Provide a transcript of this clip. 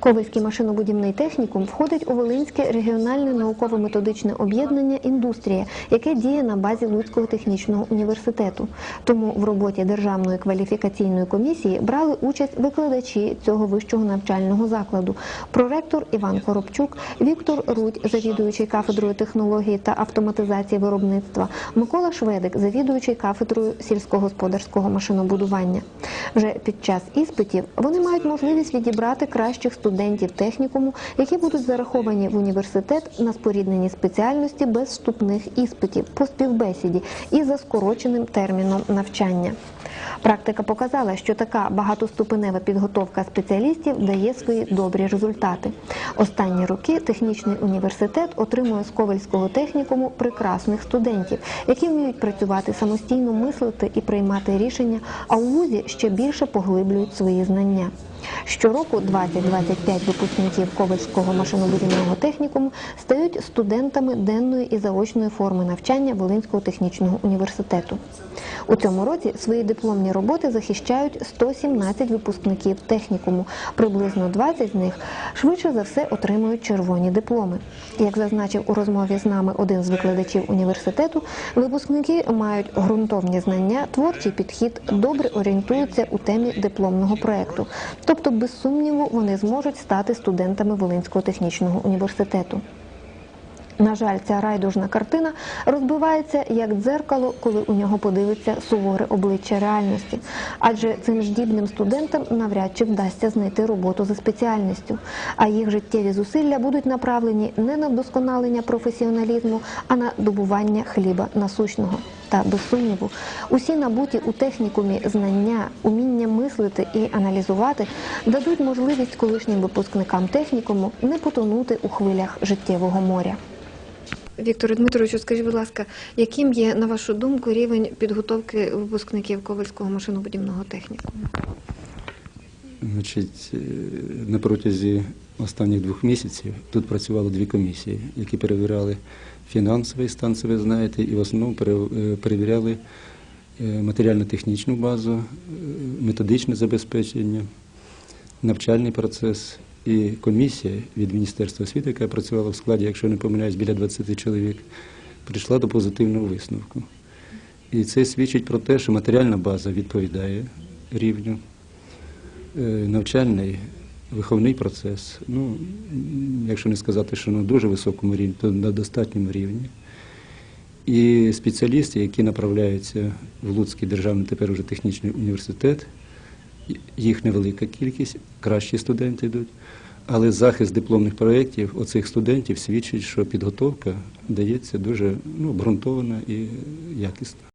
Ковальський машинобудівний технікум входить у Волинське регіональне науково-методичне об'єднання Індустрія, яке діє на базі Луцького технічного університету. Тому в роботі Державної кваліфікаційної комісії брали участь викладачі цього вищого навчального закладу. Проректор Іван Коробчук, Віктор Рудь, завідуючий кафедрою технології та автоматизації виробництва, Микола Шведик, завідуючий кафедрою сільськогосподарського машинобудування. Вже під час іспитів вони мають можливість відібрати кращих студентів технікуму, які будуть зараховані в університет на споріднені спеціальності без вступних іспитів по співбесіді і за скороченим терміном навчання. Практика показала, що така багатоступенева підготовка спеціалістів дає свої добрі результати. Останні роки технічний університет отримує з Ковальського технікуму прекрасних студентів, які вміють працювати самостійно, мислити і приймати рішення, а у вузі ще більше поглиблюють свої знання. Щороку 20-25 випускників Ковальського машинобудівного технікуму стають студентами денної і заочної форми навчання Волинського технічного університету. У цьому році свої дипломні роботи захищають 117 випускників технікуму. Приблизно 20 з них швидше за все отримують червоні дипломи. Як зазначив у розмові з нами один з викладачів університету, випускники мають ґрунтовні знання, творчий підхід, добре орієнтуються у темі дипломного проекту. Тобто, без сумніву, вони зможуть стати студентами Волинського технічного університету. На жаль, ця райдужна картина розбивається як дзеркало, коли у нього подивиться суворе обличчя реальності. Адже цим ждібним студентам навряд чи вдасться знайти роботу за спеціальністю. А їх життєві зусилля будуть направлені не на вдосконалення професіоналізму, а на добування хліба насущного. Та без сумніву, усі набуті у технікумі знання, уміння мислити і аналізувати дадуть можливість колишнім випускникам технікуму не потонути у хвилях життєвого моря. Вікторе Дмитровичу, скажіть, будь ласка, яким є, на вашу думку, рівень підготовки випускників Ковальського машинобудівного технікуму? Значить, е, на протязі останніх двох місяців тут працювали дві комісії, які перевіряли фінансовий стан, це ви знаєте, і в основному е, перевіряли е, матеріально-технічну базу, е, методичне забезпечення, навчальний процес. І комісія від Міністерства освіти, яка працювала в складі, якщо не помиляюсь, біля 20 чоловік, прийшла до позитивного висновку. І це свідчить про те, що матеріальна база відповідає рівню навчальний виховний процес. Ну, якщо не сказати, що на дуже високому рівні, то на достатньому рівні. І спеціалісти, які направляються в Луцький державний тепер уже технічний університет, їх невелика кількість, кращі студенти йдуть. Але захист дипломних проєктів оцих студентів свідчить, що підготовка дається дуже ну, обґрунтована і якісна.